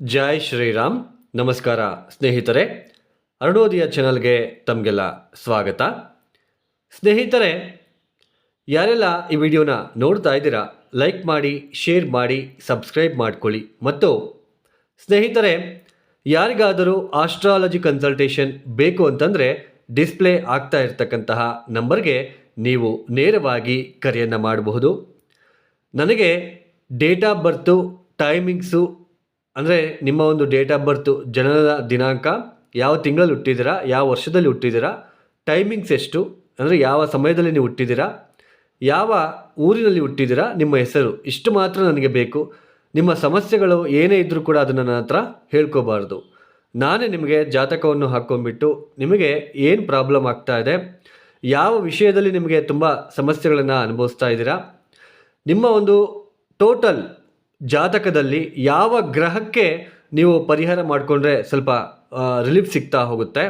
ಜೈ ಶ್ರೀರಾಮ್. ನಮಸ್ಕಾರ ಸ್ನೇಹಿತರೆ. ಅರುಣೋದಯ ಚಾನಲ್ಗೆ ತಮಗೆಲ್ಲ ಸ್ವಾಗತ. ಸ್ನೇಹಿತರೆ, ಯಾರೆಲ್ಲ ಈ ವಿಡಿಯೋನ ನೋಡ್ತಾ ಇದ್ದೀರಾ, ಲೈಕ್ ಮಾಡಿ, ಶೇರ್ ಮಾಡಿ, ಸಬ್ಸ್ಕ್ರೈಬ್ ಮಾಡ್ಕೊಳ್ಳಿ. ಮತ್ತು ಸ್ನೇಹಿತರೆ, ಯಾರಿಗಾದರೂ ಆಸ್ಟ್ರಾಲಜಿ ಕನ್ಸಲ್ಟೇಷನ್ ಬೇಕು ಅಂತಂದರೆ ಡಿಸ್ಪ್ಲೇ ಆಗ್ತಾ ಇರ್ತಕ್ಕಂತಹ ನಂಬರ್ಗೆ ನೀವು ನೇರವಾಗಿ ಕರೆಯನ್ನು ಮಾಡಬಹುದು. ನನಗೆ ಡೇಟ್ ಆಫ್ ಬರ್ತು, ಟೈಮಿಂಗ್ಸು ಅಂದರೆ ನಿಮ್ಮ ಒಂದು ಡೇಟ್ ಆಫ್ ಬರ್ತು ಜನನದ ದಿನಾಂಕ, ಯಾವ ತಿಂಗಳಲ್ಲಿ ಹುಟ್ಟಿದ್ದೀರಾ ಯಾವ ವರ್ಷದಲ್ಲಿ ಹುಟ್ಟಿದ್ದೀರಾ ಟೈಮಿಂಗ್ಸ್ ಎಷ್ಟು, ಅಂದರೆ ಯಾವ ಸಮಯದಲ್ಲಿ ನೀವು ಹುಟ್ಟಿದ್ದೀರಾ ಯಾವ ಊರಿನಲ್ಲಿ ಹುಟ್ಟಿದ್ದೀರಾ ನಿಮ್ಮ ಹೆಸರು, ಇಷ್ಟು ಮಾತ್ರ ನನಗೆ ಬೇಕು. ನಿಮ್ಮ ಸಮಸ್ಯೆಗಳು ಏನೇ ಇದ್ದರೂ ಕೂಡ ಅದನ್ನು ನನ್ನ ಹತ್ರ ಹೇಳ್ಕೋಬಾರ್ದು. ನಾನೇ ನಿಮಗೆ ಜಾತಕವನ್ನು ಹಾಕ್ಕೊಂಡ್ಬಿಟ್ಟು ನಿಮಗೆ ಏನು ಪ್ರಾಬ್ಲಮ್ ಆಗ್ತಾ ಇದೆ, ಯಾವ ವಿಷಯದಲ್ಲಿ ನಿಮಗೆ ತುಂಬ ಸಮಸ್ಯೆಗಳನ್ನು ಅನುಭವಿಸ್ತಾ ಇದ್ದೀರಾ, ನಿಮ್ಮ ಒಂದು ಟೋಟಲ್ ಜಾತಕದಲ್ಲಿ ಯಾವ ಗ್ರಹಕ್ಕೆ ನೀವು ಪರಿಹಾರ ಮಾಡಿಕೊಂಡ್ರೆ ಸ್ವಲ್ಪ ರಿಲೀಫ್ ಸಿಗ್ತಾ ಹೋಗುತ್ತೆ.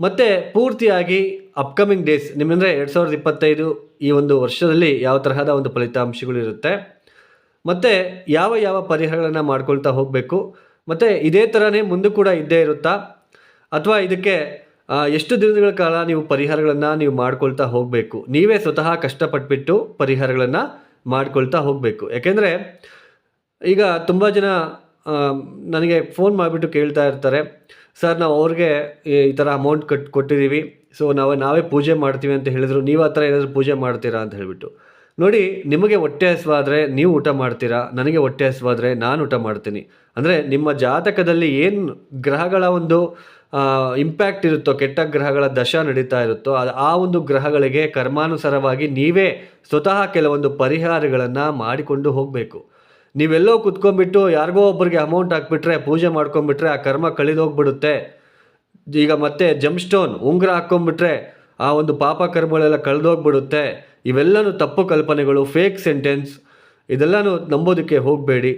ಮತ್ತು ಪೂರ್ತಿಯಾಗಿ ಅಪ್ಕಮಿಂಗ್ ಡೇಸ್ ನಿಮ್ಮಂದರೆ ಎರಡು ಸಾವಿರದ ಇಪ್ಪತ್ತೈದು ಈ ಒಂದು ವರ್ಷದಲ್ಲಿ ಯಾವ ತರಹದ ಒಂದು ಫಲಿತಾಂಶಗಳು ಇರುತ್ತೆ. ಮತ್ತು ಯಾವ ಯಾವ ಪರಿಹಾರಗಳನ್ನು ಮಾಡ್ಕೊಳ್ತಾ ಹೋಗಬೇಕು. ಮತ್ತು ಇದೇ ಥರನೇ ಮುಂದೆ ಕೂಡ ಇದ್ದೇ ಇರುತ್ತಾ. ಅಥವಾ ಇದಕ್ಕೆ ಎಷ್ಟು ದಿನಗಳ ಕಾಲ ನೀವು ಪರಿಹಾರಗಳನ್ನು ನೀವು ಮಾಡ್ಕೊಳ್ತಾ ಹೋಗಬೇಕು. ನೀವೇ ಸ್ವತಃ ಕಷ್ಟಪಟ್ಬಿಟ್ಟು ಪರಿಹಾರಗಳನ್ನು ಮಾಡ್ಕೊಳ್ತಾ ಹೋಗಬೇಕು. ಯಾಕೆಂದರೆ ಈಗ ತುಂಬ ಜನ ನನಗೆ ಫೋನ್ ಮಾಡಿಬಿಟ್ಟು ಕೇಳ್ತಾ ಇರ್ತಾರೆ. ಸರ್, ನಾವು ಅವ್ರಿಗೆ ಈ ಥರ ಅಮೌಂಟ್ ಕಟ್ ಕೊಟ್ಟಿದ್ದೀವಿ ಸೊ ನಾವು, ನಾವೇ ಪೂಜೆ ಮಾಡ್ತೀವಿ ಅಂತ ಹೇಳಿದ್ರು. ನೀವು ಆ ಥರ ಏನಾದರೂ ಪೂಜೆ ಮಾಡ್ತೀರಾ ಅಂತ ಹೇಳಿಬಿಟ್ಟು. ನೋಡಿ, ನಿಮಗೆ ಹೊಟ್ಟೆ ಹಸುವಾದರೆ ನೀವು ಊಟ ಮಾಡ್ತೀರಾ? ನನಗೆ ಹೊಟ್ಟೆ ಹಸುವಾದರೆ ನಾನು ಊಟ ಮಾಡ್ತೀನಿ. ಅಂದರೆ ನಿಮ್ಮ ಜಾತಕದಲ್ಲಿ ಏನು ಗ್ರಹಗಳ ಒಂದು ಇಂಪ್ಯಾಕ್ಟ್ ಇರುತ್ತೋ, ಕೆಟ್ಟ ಗ್ರಹಗಳ ದಶ ನಡೀತಾ ಇರುತ್ತೋ ಆ ಒಂದು ಗ್ರಹಗಳಿಗೆ ಕರ್ಮಾನುಸಾರವಾಗಿ ನೀವೇ ಸ್ವತಃ ಕೆಲವೊಂದು ಪರಿಹಾರಗಳನ್ನು ಮಾಡಿಕೊಂಡು ಹೋಗಬೇಕು. ನೀವೆಲ್ಲೋ ಕುತ್ಕೊಂಡ್ಬಿಟ್ಟು ಯಾರಿಗೋ ಒಬ್ಬರಿಗೆ ಅಮೌಂಟ್ ಹಾಕ್ಬಿಟ್ರೆ, ಪೂಜೆ ಮಾಡ್ಕೊಂಬಿಟ್ರೆ ಆ ಕರ್ಮ ಕಳೆದೋಗ್ಬಿಡುತ್ತೆ ಈಗ ಮತ್ತೆ ಜಮ್ ಸ್ಟೋನ್ ಉಂಗುರ ಹಾಕ್ಕೊಂಬಿಟ್ರೆ ಆ ಒಂದು ಪಾಪ ಕರ್ಮಗಳೆಲ್ಲ ಕಳೆದೋಗ್ಬಿಡುತ್ತೆ ಇವೆಲ್ಲನೂ ತಪ್ಪು ಕಲ್ಪನೆಗಳು ಫೇಕ್ ಸೆಂಟೆನ್ಸ್ ಇದೆಲ್ಲನೂ ನಂಬೋದಕ್ಕೆ ಹೋಗಬೇಡಿ.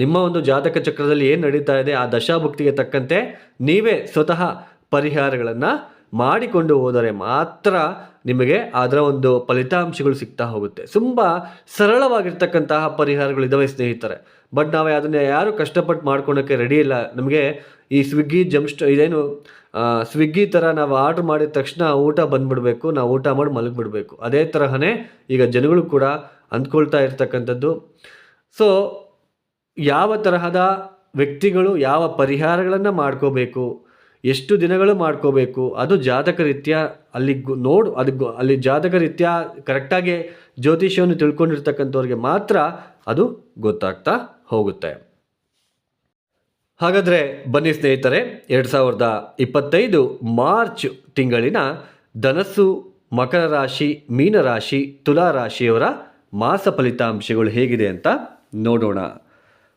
ನಿಮ್ಮ ಒಂದು ಜಾತಕ ಚಕ್ರದಲ್ಲಿ ಏನು ನಡೀತಾ ಇದೆ, ಆ ದಶಾಭುಕ್ತಿಗೆ ತಕ್ಕಂತೆ ನೀವೇ ಸ್ವತಃ ಪರಿಹಾರಗಳನ್ನು ಮಾಡಿಕೊಂಡು ಹೋದರೆ ಮಾತ್ರ ನಿಮಗೆ ಅದರ ಒಂದು ಫಲಿತಾಂಶಗಳು ಸಿಗ್ತಾ ಹೋಗುತ್ತೆ. ತುಂಬ ಸರಳವಾಗಿರ್ತಕ್ಕಂತಹ ಪರಿಹಾರಗಳಿದ್ದಾವೆ ಸ್ನೇಹಿತರೆ. ಬಟ್ ನಾವು ಅದನ್ನು ಯಾರು ಕಷ್ಟಪಟ್ಟು ಮಾಡ್ಕೊಳೋಕ್ಕೆ ರೆಡಿ ಇಲ್ಲ. ನಮಗೆ ಈ ಸ್ವಿಗ್ಗಿ ಜಮ್ಸ್ಟ್ ಇದೇನು ಸ್ವಿಗ್ಗಿ ಥರ ನಾವು ಆರ್ಡ್ರ್ ಮಾಡಿದ ತಕ್ಷಣ ಊಟ ಬಂದ್ಬಿಡಬೇಕು, ನಾವು ಊಟ ಮಾಡಿ ಮಲಗಿಬಿಡಬೇಕು. ಅದೇ ತರಹನೇ ಈಗ ಜನಗಳು ಕೂಡ ಅಂದ್ಕೊಳ್ತಾ ಇರ್ತಕ್ಕಂಥದ್ದು. ಸೊ ಯಾವ ತರಹದ ವ್ಯಕ್ತಿಗಳು ಯಾವ ಪರಿಹಾರಗಳನ್ನು ಮಾಡ್ಕೋಬೇಕು? ಎಷ್ಟು ದಿನಗಳು ಮಾಡ್ಕೋಬೇಕು? ಅದು ಜಾತಕ ರೀತ್ಯ ಅಲ್ಲಿ ನೋಡು, ಅದು ಅಲ್ಲಿ ಜಾತಕ ರೀತ್ಯ ಕರೆಕ್ಟಾಗಿ ಜ್ಯೋತಿಷ್ಯವನ್ನು ತಿಳ್ಕೊಂಡಿರ್ತಕ್ಕಂಥವ್ರಿಗೆ ಮಾತ್ರ ಅದು ಗೊತ್ತಾಗ್ತಾ ಹೋಗುತ್ತೆ. ಹಾಗಾದರೆ ಬನ್ನಿ ಸ್ನೇಹಿತರೆ, ಎರಡು ಸಾವಿರದ ಇಪ್ಪತ್ತೈದು ಮಾರ್ಚ್ ತಿಂಗಳಿನ ಧನಸ್ಸು, ಮಕರ ರಾಶಿ ಮೀನರಾಶಿ ತುಲಾ ರಾಶಿಯವರ ಮಾಸ ಫಲಿತಾಂಶಗಳು ಹೇಗಿದೆ ಅಂತ ನೋಡೋಣ.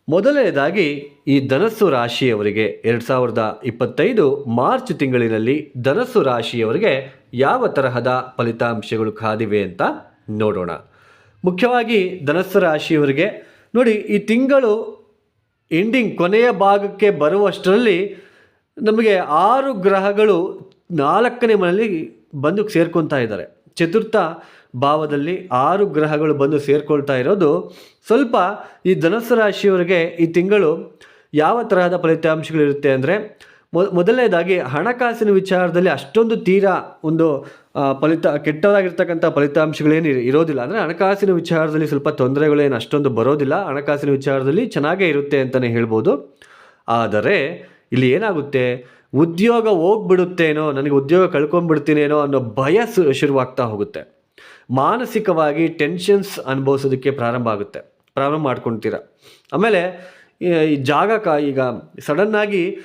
ಮೊದಲನೇದಾಗಿ ಈ ಧನಸ್ಸು ರಾಶಿಯವರಿಗೆ ಎರಡು ಸಾವಿರದ ಇಪ್ಪತ್ತೈದು ಮಾರ್ಚ್ ತಿಂಗಳಿನಲ್ಲಿ ಧನಸ್ಸು ರಾಶಿಯವರಿಗೆ ಯಾವ ತರಹದ ಫಲಿತಾಂಶಗಳು ಕಾದಿವೆ ಅಂತ ನೋಡೋಣ. ಮುಖ್ಯವಾಗಿ ಧನಸ್ಸು ರಾಶಿಯವರಿಗೆ ನೋಡಿ ಈ ತಿಂಗಳು ಎಂಡಿಂಗ್ ಕೊನೆಯ ಭಾಗಕ್ಕೆ ಬರುವಷ್ಟರಲ್ಲಿ ನಮಗೆ ಆರು ಗ್ರಹಗಳು ನಾಲ್ಕನೇ ಮನೆಯಲ್ಲಿ ಬಂದು ಸೇರ್ಕೊತಾ ಇದ್ದಾರೆ. ಚತುರ್ಥ ಭಾವದಲ್ಲಿ ಆರು ಗ್ರಹಗಳು ಬಂದು ಸೇರ್ಕೊಳ್ತಾ ಇರೋದು. ಸ್ವಲ್ಪ ಈ ಧನಸ್ಸು ರಾಶಿಯವರಿಗೆ ಈ ತಿಂಗಳು ಯಾವ ತರಹದ ಫಲಿತಾಂಶಗಳಿರುತ್ತೆ ಅಂದರೆ ಮೊದಲನೇದಾಗಿ ಹಣಕಾಸಿನ ವಿಚಾರದಲ್ಲಿ ಅಷ್ಟೊಂದು ತೀರಾ ಒಂದು ಫಲಿತ, ಕೆಟ್ಟದಾಗಿರ್ತಕ್ಕಂಥ ಫಲಿತಾಂಶಗಳೇನು ಇರ- ಇರೋದಿಲ್ಲ. ಅಂದರೆ ಹಣಕಾಸಿನ ವಿಚಾರದಲ್ಲಿ ಸ್ವಲ್ಪ ತೊಂದರೆಗಳೇನು ಅಷ್ಟೊಂದು ಬರೋದಿಲ್ಲ. ಹಣಕಾಸಿನ ವಿಚಾರದಲ್ಲಿ ಚೆನ್ನಾಗೇ ಇರುತ್ತೆ ಅಂತಲೇ ಹೇಳ್ಬೋದು. ಆದರೆ ಇಲ್ಲಿ ಏನಾಗುತ್ತೆ? ಉದ್ಯೋಗ ಹೋಗ್ಬಿಡುತ್ತೇನೋ, ನನಗೆ ಉದ್ಯೋಗ ಕಳ್ಕೊಂಡ್ಬಿಡ್ತೀನೇನೋ ಅನ್ನೋ ಭಯ ಶುರುವಾಗ್ತಾ ಹೋಗುತ್ತೆ. ಮಾನಸಿಕವಾಗಿ ಟೆನ್ಷನ್ಸ್ ಅನುಭವಿಸೋದಕ್ಕೆ ಪ್ರಾರಂಭ ಆಗುತ್ತೆ. ಪ್ರಾರಂಭ ಮಾಡ್ಕೊಳ್ತೀರ ಆಮೇಲೆ, ಈ- ಜಾಗ ಕ, ಈಗ ಸಡನ್ನಾಗಿ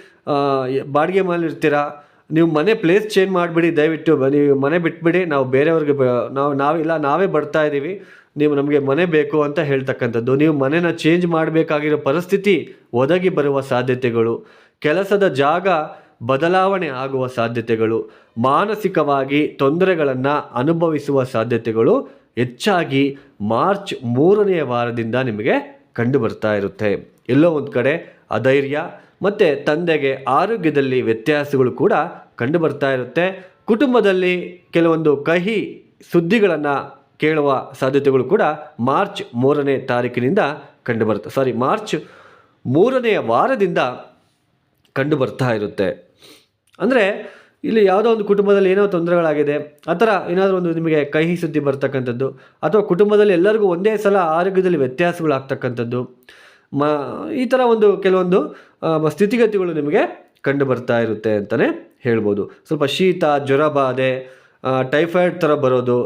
ಬಾಡಿಗೆ ಮನೇಲಿ ಇರ್ತೀರಾ? ನೀವು ಮನೆ ಪ್ಲೇಸ್ ಚೇಂಜ್ ಮಾಡಿಬಿಡಿ, ದಯವಿಟ್ಟು ನೀವು ಮನೆ ಬಿಟ್ಬಿಡಿ, ನಾವು ಬೇರೆಯವ್ರಿಗೆ ನಾವು ನಾವಿಲ್ಲ ನಾವೇ ಬರ್ತಾ ಇದ್ದೀವಿ ನೀವು ನಮಗೆ ಮನೆ ಬೇಕು ಅಂತ ಹೇಳ್ತಕ್ಕಂಥದ್ದು. ನೀವು ಮನೆನ ಚೇಂಜ್ ಮಾಡಬೇಕಾಗಿರೋ ಪರಿಸ್ಥಿತಿ ಒದಗಿ ಬರುವ ಸಾಧ್ಯತೆಗಳು. ಕೆಲಸದ ಜಾಗ ಬದಲಾವಣೆ ಆಗುವ ಸಾಧ್ಯತೆಗಳು, ಮಾನಸಿಕವಾಗಿ ತೊಂದರೆಗಳನ್ನು ಅನುಭವಿಸುವ ಸಾಧ್ಯತೆಗಳು ಹೆಚ್ಚಾಗಿ ಮಾರ್ಚ್ ಮೂರನೆಯ ವಾರದಿಂದ ನಿಮಗೆ ಕಂಡು ಬರ್ತಾ ಇರುತ್ತೆ. ಎಲ್ಲೋ ಒಂದು ಕಡೆ ಅಧೈರ್ಯ ಮತ್ತು ತಂದೆಗೆ ಆರೋಗ್ಯದಲ್ಲಿ ವ್ಯತ್ಯಾಸಗಳು ಕೂಡ ಕಂಡು ಬರ್ತಾ ಇರುತ್ತೆ. ಕುಟುಂಬದಲ್ಲಿ ಕೆಲವೊಂದು ಕಹಿ ಸುದ್ದಿಗಳನ್ನು ಕೇಳುವ ಸಾಧ್ಯತೆಗಳು ಕೂಡ ಮಾರ್ಚ್ ಮೂರನೇ ತಾರೀಕಿನಿಂದ ಕಂಡುಬರುತ್ತೆ. ಸಾರಿ ಮಾರ್ಚ್ ಮೂರನೆಯ ವಾರದಿಂದ ಕಂಡು ಬರ್ತಾ ಇರುತ್ತೆ. ಅಂದರೆ ಇಲ್ಲಿ ಯಾವುದೋ ಒಂದು ಕುಟುಂಬದಲ್ಲಿ ಏನೋ ತೊಂದರೆಗಳಾಗಿದೆ, ಆ ಥರ ಏನಾದರೂ ಒಂದು ನಿಮಗೆ ಕಹಿ ಸುದ್ದಿ ಬರ್ತಕ್ಕಂಥದ್ದು, ಅಥವಾ ಕುಟುಂಬದಲ್ಲಿ ಎಲ್ಲರಿಗೂ ಒಂದೇ ಸಲ ಆರೋಗ್ಯದಲ್ಲಿ ವ್ಯತ್ಯಾಸಗಳಾಗ್ತಕ್ಕಂಥದ್ದು, ಮ, ಈ ಥರ ಒಂದು ಕೆಲವೊಂದು ಸ್ಥಿತಿಗತಿಗಳು ನಿಮಗೆ ಕಂಡು ಬರ್ತಾ ಇರುತ್ತೆ ಅಂತಲೇ ಹೇಳ್ಬೋದು. ಸ್ವಲ್ಪ ಶೀತ, ಜ್ವರ ಬಾಧೆ ಟೈಫಾಯ್ಡ್ ಥರ ಬರೋದು,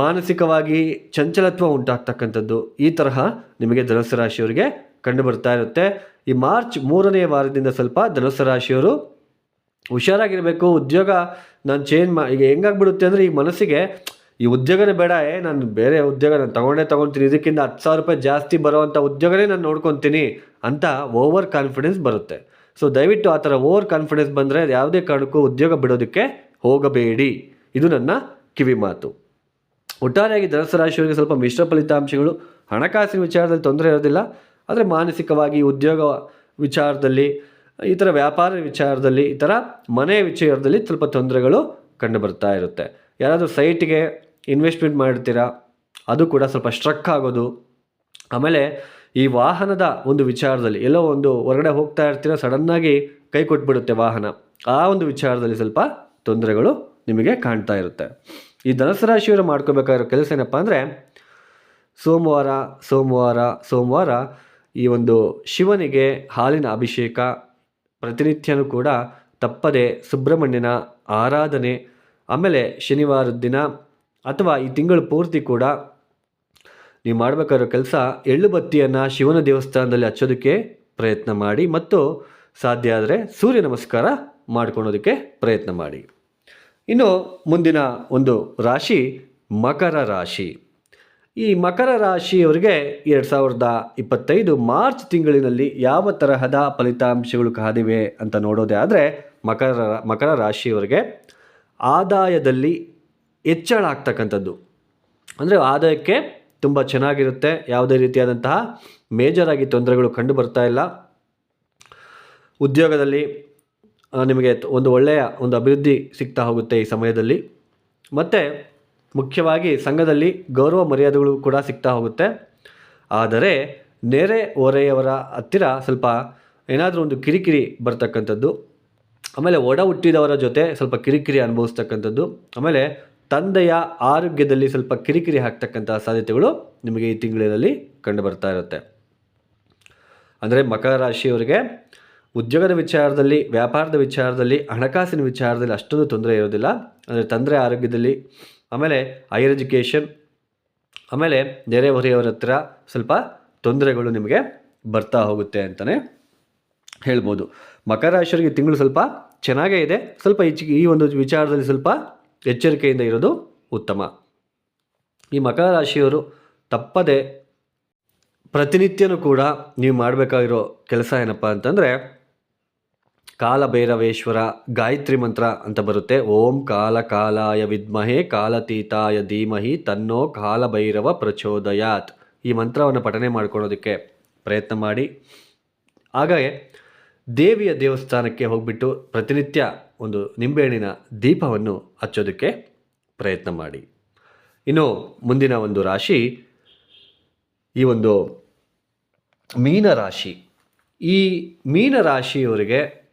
ಮಾನಸಿಕವಾಗಿ ಚಂಚಲತ್ವ ಉಂಟಾಗ್ತಕ್ಕಂಥದ್ದು, ಈ ತರಹ ನಿಮಗೆ ಧನುಸು ರಾಶಿಯವರಿಗೆ ಕಂಡು ಬರ್ತಾ ಇರುತ್ತೆ. ಈ ಮಾರ್ಚ್ ಮೂರನೇ ವಾರದಿಂದ ಸ್ವಲ್ಪ ಧನುಸ್ಸು ರಾಶಿಯವರು ಹುಷಾರಾಗಿರಬೇಕು. ಉದ್ಯೋಗ ನಾನು ಚೇಂಜ್ ಮಾ, ಈಗ ಹೆಂಗಾಗ್ಬಿಡುತ್ತೆ ಅಂದರೆ ಈ ಮನಸ್ಸಿಗೆ, ಈ ಉದ್ಯೋಗನೇ ಬೇಡ, ಏ ನಾನು ಬೇರೆ ಉದ್ಯೋಗ ನಾನು ತಗೊಂಡೇ ತೊಗೊತೀನಿ, ಇದಕ್ಕಿಂತ ಹತ್ತು ಸಾವಿರ ರೂಪಾಯಿ ಜಾಸ್ತಿ ಬರೋವಂಥ ಉದ್ಯೋಗನೇ ನಾನು ನೋಡ್ಕೊತೀನಿ ಅಂತ ಓವರ್ ಕಾನ್ಫಿಡೆನ್ಸ್ ಬರುತ್ತೆ. ಸೊ ದಯವಿಟ್ಟು ಆ ಥರ ಓವರ್ ಕಾನ್ಫಿಡೆನ್ಸ್ ಬಂದರೆ ಯಾವುದೇ ಕಾರಣಕ್ಕೂ ಉದ್ಯೋಗ ಬಿಡೋದಕ್ಕೆ ಹೋಗಬೇಡಿ. ಇದು ನನ್ನ ಕಿವಿ ಮಾತು. ಒಟ್ಟಾರೆಯಾಗಿ ಧನಸ್ಸು ರಾಶಿಯವರಿಗೆ ಸ್ವಲ್ಪ ಮಿಶ್ರ ಫಲಿತಾಂಶಗಳು, ಹಣಕಾಸಿನ ವಿಚಾರದಲ್ಲಿ ತೊಂದರೆ ಇರೋದಿಲ್ಲ. ಆದರೆ ಮಾನಸಿಕವಾಗಿ ಉದ್ಯೋಗ ವಿಚಾರದಲ್ಲಿ, ಈ ಥರ ವ್ಯಾಪಾರ ವಿಚಾರದಲ್ಲಿ, ಈ ಥರ ಮನೆ ವಿಚಾರದಲ್ಲಿ ಸ್ವಲ್ಪ ತೊಂದರೆಗಳು ಕಂಡು ಬರ್ತಾ ಇರುತ್ತೆ. ಯಾರಾದರೂ ಸೈಟಿಗೆ ಇನ್ವೆಸ್ಟ್ಮೆಂಟ್ ಮಾಡ್ತೀರಾ, ಅದು ಕೂಡ ಸ್ವಲ್ಪ ಸ್ಟ್ರಕ್ ಆಗೋದು. ಆಮೇಲೆ ಈ ವಾಹನದ ಒಂದು ವಿಚಾರದಲ್ಲಿ, ಎಲ್ಲೋ ಒಂದು ಹೊರಗಡೆ ಹೋಗ್ತಾ ಇರ್ತೀರ ಸಡನ್ನಾಗಿ ಕೈ ಕೊಟ್ಬಿಡುತ್ತೆ ವಾಹನ. ಆ ಒಂದು ವಿಚಾರದಲ್ಲಿ ಸ್ವಲ್ಪ ತೊಂದರೆಗಳು ನಿಮಗೆ ಕಾಣ್ತಾ ಇರುತ್ತೆ. ಈ ಧನಸು ರಾಶಿಯವರು ಮಾಡ್ಕೋಬೇಕಾಗಿರೋ ಕೆಲಸ ಏನಪ್ಪ ಅಂದರೆ, ಸೋಮವಾರ ಸೋಮವಾರ ಸೋಮವಾರ ಈ ಒಂದು ಶಿವನಿಗೆ ಹಾಲಿನ ಅಭಿಷೇಕ, ಪ್ರತಿನಿತ್ಯನೂ ಕೂಡ ತಪ್ಪದೆ ಸುಬ್ರಹ್ಮಣ್ಯನ ಆರಾಧನೆ, ಆಮೇಲೆ ಶನಿವಾರದ ದಿನ ಅಥವಾ ಈ ತಿಂಗಳು ಪೂರ್ತಿ ಕೂಡ ನೀವು ಮಾಡಬೇಕಾಗಿರೋ ಕೆಲಸ ಎಳ್ಳು ಬತ್ತಿಯನ್ನು ಶಿವನ ದೇವಸ್ಥಾನದಲ್ಲಿ ಹಚ್ಚೋದಕ್ಕೆ ಪ್ರಯತ್ನ ಮಾಡಿ ಮತ್ತು ಸಾಧ್ಯ ಆದರೆ ಸೂರ್ಯ ನಮಸ್ಕಾರ ಮಾಡ್ಕೊಳೋದಕ್ಕೆ ಪ್ರಯತ್ನ ಮಾಡಿ. ಇನ್ನು ಮುಂದಿನ ಒಂದು ರಾಶಿ ಮಕರ ರಾಶಿ. ಈ ಮಕರ ರಾಶಿಯವರಿಗೆ ಎರಡು ಸಾವಿರದ ಇಪ್ಪತ್ತೈದು ಮಾರ್ಚ್ ತಿಂಗಳಿನಲ್ಲಿ ಯಾವ ತರಹದ ಫಲಿತಾಂಶಗಳು ಕಾದಿವೆ ಅಂತ ನೋಡೋದೇ ಆದರೆ ಮಕರ ಮಕರ ರಾಶಿಯವರಿಗೆ ಆದಾಯದಲ್ಲಿ ಹೆಚ್ಚಳ ಆಗ್ತಕ್ಕಂಥದ್ದು. ಅಂದರೆ ಆದಾಯಕ್ಕೆ ತುಂಬ ಚೆನ್ನಾಗಿರುತ್ತೆ, ಯಾವುದೇ ರೀತಿಯಾದಂತಹ ಮೇಜರಾಗಿ ತೊಂದರೆಗಳು ಕಂಡು ಬರ್ತಾ ಇಲ್ಲ. ಉದ್ಯೋಗದಲ್ಲಿ ನಿಮಗೆ ಒಂದು ಒಳ್ಳೆಯ ಒಂದು ಅಭಿವೃದ್ಧಿ ಸಿಗ್ತಾ ಹೋಗುತ್ತೆ ಈ ಸಮಯದಲ್ಲಿ. ಮತ್ತು ಮುಖ್ಯವಾಗಿ ಸಂಘದಲ್ಲಿ ಗೌರವ ಮರ್ಯಾದೆಗಳು ಕೂಡ ಸಿಗ್ತಾ ಹೋಗುತ್ತೆ. ಆದರೆ ನೆರೆ ಹೊರೆಯವರ ಹತ್ತಿರ ಸ್ವಲ್ಪ ಏನಾದರೂ ಒಂದು ಕಿರಿಕಿರಿ ಬರ್ತಕ್ಕಂಥದ್ದು, ಆಮೇಲೆ ಒಡ ಹುಟ್ಟಿದವರ ಜೊತೆ ಸ್ವಲ್ಪ ಕಿರಿಕಿರಿ ಅನುಭವಿಸ್ತಕ್ಕಂಥದ್ದು, ಆಮೇಲೆ ತಂದೆಯ ಆರೋಗ್ಯದಲ್ಲಿ ಸ್ವಲ್ಪ ಕಿರಿಕಿರಿ ಹಾಕ್ತಕ್ಕಂಥ ಸಾಧ್ಯತೆಗಳು ನಿಮಗೆ ಈ ತಿಂಗಳಿನಲ್ಲಿ ಕಂಡು ಬರ್ತಾ ಇರುತ್ತೆ. ಅಂದರೆ ಮಕರ ರಾಶಿಯವರಿಗೆ ಉದ್ಯೋಗದ ವಿಚಾರದಲ್ಲಿ, ವ್ಯಾಪಾರದ ವಿಚಾರದಲ್ಲಿ, ಹಣಕಾಸಿನ ವಿಚಾರದಲ್ಲಿ ಅಷ್ಟೊಂದು ತೊಂದರೆ ಇರೋದಿಲ್ಲ. ಅಂದರೆ ತಂದೆ ಆರೋಗ್ಯದಲ್ಲಿ ಆಮೇಲೆ ಹೈಯರ್ ಎಜುಕೇಷನ್ ಆಮೇಲೆ ನೆರೆಹೊರೆಯವರ ಹತ್ರ ಸ್ವಲ್ಪ ತೊಂದರೆಗಳು ನಿಮಗೆ ಬರ್ತಾ ಹೋಗುತ್ತೆ ಅಂತಲೇ ಹೇಳ್ಬೋದು. ಮಕರ ರಾಶಿಯವರಿಗೆ ತಿಂಗಳು ಸ್ವಲ್ಪ ಚೆನ್ನಾಗೇ ಇದೆ. ಸ್ವಲ್ಪ ಹೆಚ್ಚಿಗೆ ಈ ಒಂದು ವಿಚಾರದಲ್ಲಿ ಸ್ವಲ್ಪ ಎಚ್ಚರಿಕೆಯಿಂದ ಇರೋದು ಉತ್ತಮ. ಈ ಮಕರ ರಾಶಿಯವರು ತಪ್ಪದೆ ಪ್ರತಿನಿತ್ಯನೂ ಕೂಡ ನೀವು ಮಾಡಬೇಕಾಗಿರೋ ಕೆಲಸ ಏನಪ್ಪ ಅಂತಂದರೆ ಕಾಲಭೈರವೇಶ್ವರ ಗಾಯತ್ರಿ ಮಂತ್ರ ಅಂತ ಬರುತ್ತೆ. ಓಂ ಕಾಲ ಕಾಲಾಯ ವಿದ್ಮಹೆ ಕಾಲತೀತಾಯ ಧೀಮಹಿ ತನ್ನೋ ಕಾಲಭೈರವ ಪ್ರಚೋದಯಾತ್. ಈ ಮಂತ್ರವನ್ನು ಪಠನೆ ಮಾಡ್ಕೊಳ್ಳೋದಕ್ಕೆ ಪ್ರಯತ್ನ ಮಾಡಿ. ಹಾಗಾಗಿ ದೇವಿಯ ದೇವಸ್ಥಾನಕ್ಕೆ ಹೋಗ್ಬಿಟ್ಟು ಪ್ರತಿನಿತ್ಯ ಒಂದು ನಿಂಬೆಹಣ್ಣಿನ ದೀಪವನ್ನು ಹಚ್ಚೋದಕ್ಕೆ ಪ್ರಯತ್ನ ಮಾಡಿ. ಇನ್ನು ಮುಂದಿನ ಒಂದು ರಾಶಿ, ಈ ಒಂದು ಮೀನ ರಾಶಿ ಈ ಮೀನ ರಾಶಿಯವರಿಗೆ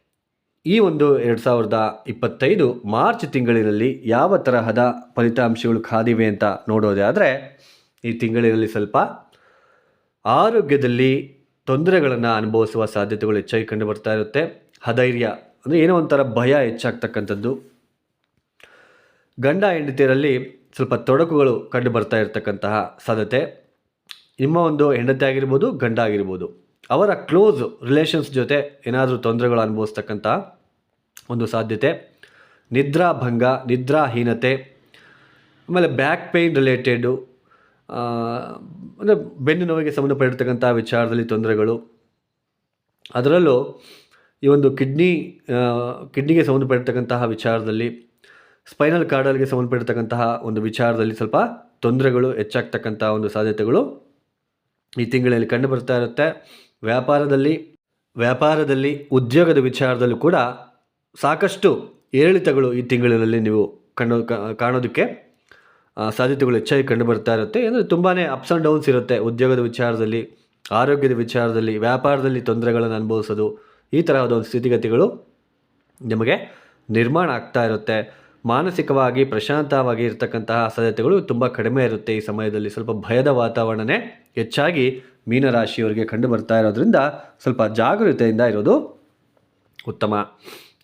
ಈ ಒಂದು ಎರಡು ಸಾವಿರದ ಇಪ್ಪತ್ತೈದು ಮಾರ್ಚ್ ತಿಂಗಳಿನಲ್ಲಿ ಯಾವ ತರಹದ ಫಲಿತಾಂಶಗಳು ಕಾದಿವೆ ಅಂತ ನೋಡೋದೇ ಆದರೆ, ಈ ತಿಂಗಳಿನಲ್ಲಿ ಸ್ವಲ್ಪ ಆರೋಗ್ಯದಲ್ಲಿ ತೊಂದರೆಗಳನ್ನು ಅನುಭವಿಸುವ ಸಾಧ್ಯತೆಗಳು ಹೆಚ್ಚಾಗಿ ಕಂಡು ಬರ್ತಾ ಇರುತ್ತೆ. ಹಧೈರ್ಯ ಅಂದರೆ ಏನೋ ಒಂಥರ ಭಯ ಹೆಚ್ಚಾಗ್ತಕ್ಕಂಥದ್ದು. ಗಂಡ ಹೆಂಡತಿಯರಲ್ಲಿ ಸ್ವಲ್ಪ ತೊಡಕುಗಳು ಕಂಡು ಬರ್ತಾ ಇರತಕ್ಕಂತಹ ಸಾಧ್ಯತೆ. ನಿಮ್ಮ ಒಂದು ಹೆಂಡತಿ ಆಗಿರ್ಬೋದು, ಗಂಡ ಆಗಿರ್ಬೋದು. ಅವರ ಕ್ಲೋಸ್ ರಿಲೇಷನ್ಸ್ ಜೊತೆ ಏನಾದರೂ ತೊಂದರೆಗಳು ಅನುಭವಿಸ್ತಕ್ಕಂಥ ಒಂದು ಸಾಧ್ಯತೆ. ನಿದ್ರಾಭಂಗ ನಿದ್ರಾಹೀನತೆ, ಆಮೇಲೆ ಬ್ಯಾಕ್ ಪೇಯ್ನ್ ರಿಲೇಟೆಡು ಅಂದರೆ ಬೆನ್ನು ನೋವಿಗೆ ಸಂಬಂಧಪಟ್ಟಿರ್ತಕ್ಕಂಥ ವಿಚಾರದಲ್ಲಿ ತೊಂದರೆಗಳು. ಅದರಲ್ಲೂ ಈ ಒಂದು ಕಿಡ್ನಿ ಕಿಡ್ನಿಗೆ ಸಂಬಂಧಪಟ್ಟಿರ್ತಕ್ಕಂತಹ ವಿಚಾರದಲ್ಲಿ ಸ್ಪೈನಲ್ ಕಾರ್ಡಲ್ಗೆ ಸಂಬಂಧಪಟ್ಟಿರ್ತಕ್ಕಂತಹ ಒಂದು ವಿಚಾರದಲ್ಲಿ ಸ್ವಲ್ಪ ತೊಂದರೆಗಳು ಹೆಚ್ಚಾಗ್ತಕ್ಕಂಥ ಒಂದು ಸಾಧ್ಯತೆಗಳು ಈ ತಿಂಗಳಲ್ಲಿ ಕಂಡು ಬರ್ತಾ ಇರುತ್ತೆ. ವ್ಯಾಪಾರದಲ್ಲಿ ವ್ಯಾಪಾರದಲ್ಲಿ ಉದ್ಯೋಗದ ವಿಚಾರದಲ್ಲೂ ಕೂಡ ಸಾಕಷ್ಟು ಏರಿಳಿತಗಳು ಈ ತಿಂಗಳಿನಲ್ಲಿ ನೀವು ಕಂಡು ಕಾಣೋದಕ್ಕೆ ಸಾಧ್ಯತೆಗಳು ಹೆಚ್ಚಾಗಿ ಕಂಡು ಬರ್ತಾ ಇರುತ್ತೆ. ಅಂದರೆ ತುಂಬಾ ಅಪ್ಸ್ ಆ್ಯಂಡ್ ಡೌನ್ಸ್ ಇರುತ್ತೆ ಉದ್ಯೋಗದ ವಿಚಾರದಲ್ಲಿ, ಆರೋಗ್ಯದ ವಿಚಾರದಲ್ಲಿ, ವ್ಯಾಪಾರದಲ್ಲಿ ತೊಂದರೆಗಳನ್ನು ಅನುಭವಿಸೋದು, ಈ ತರಹದ ಒಂದು ಸ್ಥಿತಿಗತಿಗಳು ನಿಮಗೆ ನಿರ್ಮಾಣ ಆಗ್ತಾ ಇರುತ್ತೆ. ಮಾನಸಿಕವಾಗಿ ಪ್ರಶಾಂತವಾಗಿ ಇರತಕ್ಕಂತಹ ಸಾಧ್ಯತೆಗಳು ತುಂಬ ಕಡಿಮೆ ಇರುತ್ತೆ ಈ ಸಮಯದಲ್ಲಿ. ಸ್ವಲ್ಪ ಭಯದ ವಾತಾವರಣನೇ ಹೆಚ್ಚಾಗಿ ಮೀನರಾಶಿಯವರಿಗೆ ಕಂಡು ಬರ್ತಾ ಇರೋದ್ರಿಂದ ಸ್ವಲ್ಪ ಜಾಗರೂಕತೆಯಿಂದ ಇರೋದು ಉತ್ತಮ.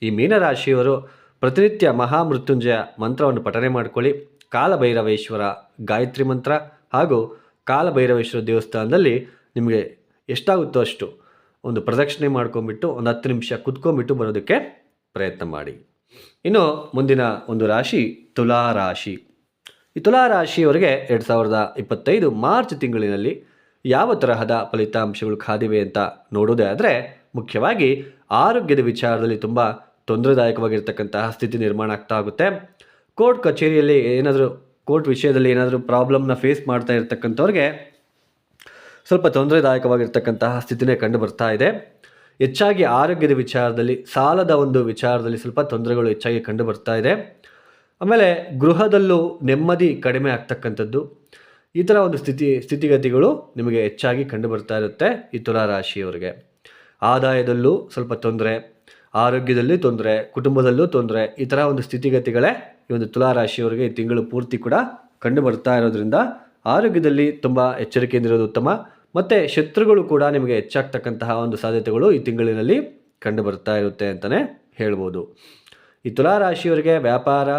ಈ ಮೀನರಾಶಿಯವರು ಪ್ರತಿನಿತ್ಯ ಮಹಾಮೃತ್ಯುಂಜಯ ಮಂತ್ರವನ್ನು ಪಠನೆ ಮಾಡಿಕೊಳ್ಳಿ. ಕಾಲಭೈರವೇಶ್ವರ ಗಾಯತ್ರಿ ಮಂತ್ರ ಹಾಗೂ ಕಾಲಭೈರವೇಶ್ವರ ದೇವಸ್ಥಾನದಲ್ಲಿ ನಿಮಗೆ ಎಷ್ಟಾಗುತ್ತೋ ಅಷ್ಟು ಒಂದು ಪ್ರದಕ್ಷಿಣೆ ಮಾಡ್ಕೊಂಬಿಟ್ಟು ಒಂದು ಹತ್ತು ನಿಮಿಷ ಕುತ್ಕೊಂಡ್ಬಿಟ್ಟು ಬರೋದಕ್ಕೆ ಪ್ರಯತ್ನ ಮಾಡಿ. ಇನ್ನು ಮುಂದಿನ ಒಂದು ರಾಶಿ ತುಲಾ ರಾಶಿ ಈ ತುಲಾ ರಾಶಿಯವರಿಗೆ ಎರಡು ಸಾವಿರದ ಇಪ್ಪತ್ತೈದು ಮಾರ್ಚ್ ತಿಂಗಳಿನಲ್ಲಿ ಯಾವ ತರಹದ ಫಲಿತಾಂಶಗಳು ಕಾದಿವೆ ಅಂತ ನೋಡೋದೇ ಆದರೆ ಮುಖ್ಯವಾಗಿ ಆರೋಗ್ಯದ ವಿಚಾರದಲ್ಲಿ ತುಂಬ ತೊಂದರೆದಾಯಕವಾಗಿರ್ತಕ್ಕಂತಹ ಸ್ಥಿತಿ ನಿರ್ಮಾಣ ಆಗ್ತಾ ಆಗುತ್ತೆ. ಕೋರ್ಟ್ ಕಚೇರಿಯಲ್ಲಿ ಏನಾದರೂ, ಕೋರ್ಟ್ ವಿಷಯದಲ್ಲಿ ಏನಾದರೂ ಪ್ರಾಬ್ಲಮ್ನ ಫೇಸ್ ಮಾಡ್ತಾ ಇರ್ತಕ್ಕಂಥವ್ರಿಗೆ ಸ್ವಲ್ಪ ತೊಂದರೆದಾಯಕವಾಗಿರ್ತಕ್ಕಂತಹ ಸ್ಥಿತಿನೇ ಕಂಡು ಬರ್ತಾ ಇದೆ. ಹೆಚ್ಚಾಗಿ ಆರೋಗ್ಯದ ವಿಚಾರದಲ್ಲಿ, ಸಾಲದ ಒಂದು ವಿಚಾರದಲ್ಲಿ ಸ್ವಲ್ಪ ತೊಂದರೆಗಳು ಹೆಚ್ಚಾಗಿ ಕಂಡು ಬರ್ತಾ ಇದೆ. ಆಮೇಲೆ ಗೃಹದಲ್ಲೂ ನೆಮ್ಮದಿ ಕಡಿಮೆ ಆಗ್ತಕ್ಕಂಥದ್ದು. ಈ ಥರ ಒಂದು ಸ್ಥಿತಿ, ಸ್ಥಿತಿಗತಿಗಳು ನಿಮಗೆ ಹೆಚ್ಚಾಗಿ ಕಂಡುಬರ್ತಾ ಇರುತ್ತೆ ಈ ತುಲಾ ರಾಶಿಯವರಿಗೆ. ಆದಾಯದಲ್ಲೂ ಸ್ವಲ್ಪ ತೊಂದರೆ, ಆರೋಗ್ಯದಲ್ಲಿ ತೊಂದರೆ, ಕುಟುಂಬದಲ್ಲೂ ತೊಂದರೆ, ಈ ಥರ ಒಂದು ಸ್ಥಿತಿಗತಿಗಳೇ ಈ ಒಂದು ತುಲಾ ರಾಶಿಯವರಿಗೆ ಈ ತಿಂಗಳು ಪೂರ್ತಿ ಕೂಡ ಕಂಡು ಬರ್ತಾ ಇರೋದ್ರಿಂದ ಆರೋಗ್ಯದಲ್ಲಿ ತುಂಬ ಎಚ್ಚರಿಕೆಯಿಂದ ಇರೋದು ಉತ್ತಮ. ಮತ್ತು ಶತ್ರುಗಳು ಕೂಡ ನಿಮಗೆ ಹೆಚ್ಚಾಗ್ತಕ್ಕಂತಹ ಒಂದು ಸಾಧ್ಯತೆಗಳು ಈ ತಿಂಗಳಿನಲ್ಲಿ ಕಂಡು ಬರ್ತಾ ಇರುತ್ತೆ ಅಂತಲೇ ಹೇಳ್ಬೋದು. ಈ ತುಲಾ ರಾಶಿಯವರಿಗೆ ವ್ಯಾಪಾರ,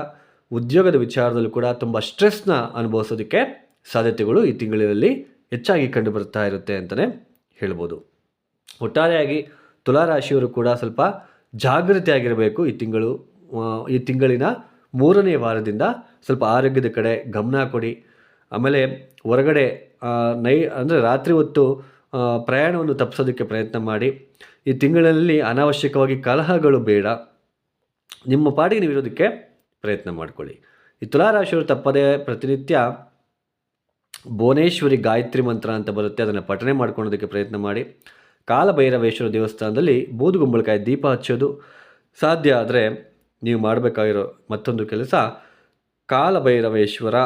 ಉದ್ಯೋಗದ ವಿಚಾರದಲ್ಲೂ ಕೂಡ ತುಂಬ ಸ್ಟ್ರೆಸ್ನ ಅನುಭವಿಸೋದಕ್ಕೆ ಸಾಧ್ಯತೆಗಳು ಈ ತಿಂಗಳಿನಲ್ಲಿ ಹೆಚ್ಚಾಗಿ ಕಂಡು ಬರ್ತಾ ಇರುತ್ತೆ ಅಂತಲೇ ಹೇಳ್ಬೋದು. ಒಟ್ಟಾರೆಯಾಗಿ ತುಲಾರಾಶಿಯವರು ಕೂಡ ಸ್ವಲ್ಪ ಜಾಗೃತಿಯಾಗಿರಬೇಕು ಈ ತಿಂಗಳು ಈ ತಿಂಗಳಿನ ಮೂರನೇ ವಾರದಿಂದ ಸ್ವಲ್ಪ ಆರೋಗ್ಯದ ಕಡೆ ಗಮನ ಕೊಡಿ. ಆಮೇಲೆ ಹೊರಗಡೆ ನೈ, ಅಂದರೆ ರಾತ್ರಿ ಹೊತ್ತು ಪ್ರಯಾಣವನ್ನು ತಪ್ಪಿಸೋದಕ್ಕೆ ಪ್ರಯತ್ನ ಮಾಡಿ. ಈ ತಿಂಗಳಲ್ಲಿ ಅನಾವಶ್ಯಕವಾಗಿ ಕಲಹಗಳು ಬೇಡ. ನಿಮ್ಮ ಪಾಡಿಗೆ ನೀವು ಇರೋದಕ್ಕೆ ಪ್ರಯತ್ನ ಮಾಡಿಕೊಳ್ಳಿ. ಈ ತುಲಾರಾಶಿಯವರು ತಪ್ಪದೇ ಪ್ರತಿನಿತ್ಯ ಭುವನೇಶ್ವರಿ ಗಾಯತ್ರಿ ಮಂತ್ರ ಅಂತ ಬರುತ್ತೆ, ಅದನ್ನು ಪಠನೆ ಮಾಡ್ಕೊಳ್ಳೋದಕ್ಕೆ ಪ್ರಯತ್ನ ಮಾಡಿ. ಕಾಲಭೈರವೇಶ್ವರ ದೇವಸ್ಥಾನದಲ್ಲಿ ಬೂದುಗುಂಬಳಕಾಯಿ ದೀಪ ಹಚ್ಚೋದು ಸಾಧ್ಯ ಆದರೆ ನೀವು ಮಾಡಬೇಕಾಗಿರೋ ಮತ್ತೊಂದು ಕೆಲಸ, ಕಾಲಭೈರವೇಶ್ವರ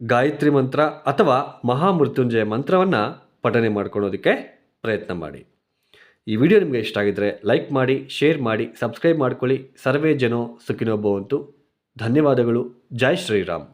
ಗಾಯತ್ರಿ ಮಂತ್ರ ಅಥವಾ ಮಹಾಮೃತ್ಯುಂಜಯ ಮಂತ್ರವನ್ನು ಪಠನೆ ಮಾಡ್ಕೊಳ್ಳೋದಕ್ಕೆ ಪ್ರಯತ್ನ ಮಾಡಿ. ಈ ವಿಡಿಯೋ ನಿಮಗೆ ಇಷ್ಟ ಆಗಿದ್ದರೆ ಲೈಕ್ ಮಾಡಿ, ಶೇರ್ ಮಾಡಿ, ಸಬ್ಸ್ಕ್ರೈಬ್ ಮಾಡ್ಕೊಳ್ಳಿ. ಸರ್ವೇ ಜನೋ ಸುಖಿನೋಬ್ಬವಂತು ಧನ್ಯವಾದಗಳು. ಜೈ ಶ್ರೀರಾಮ್.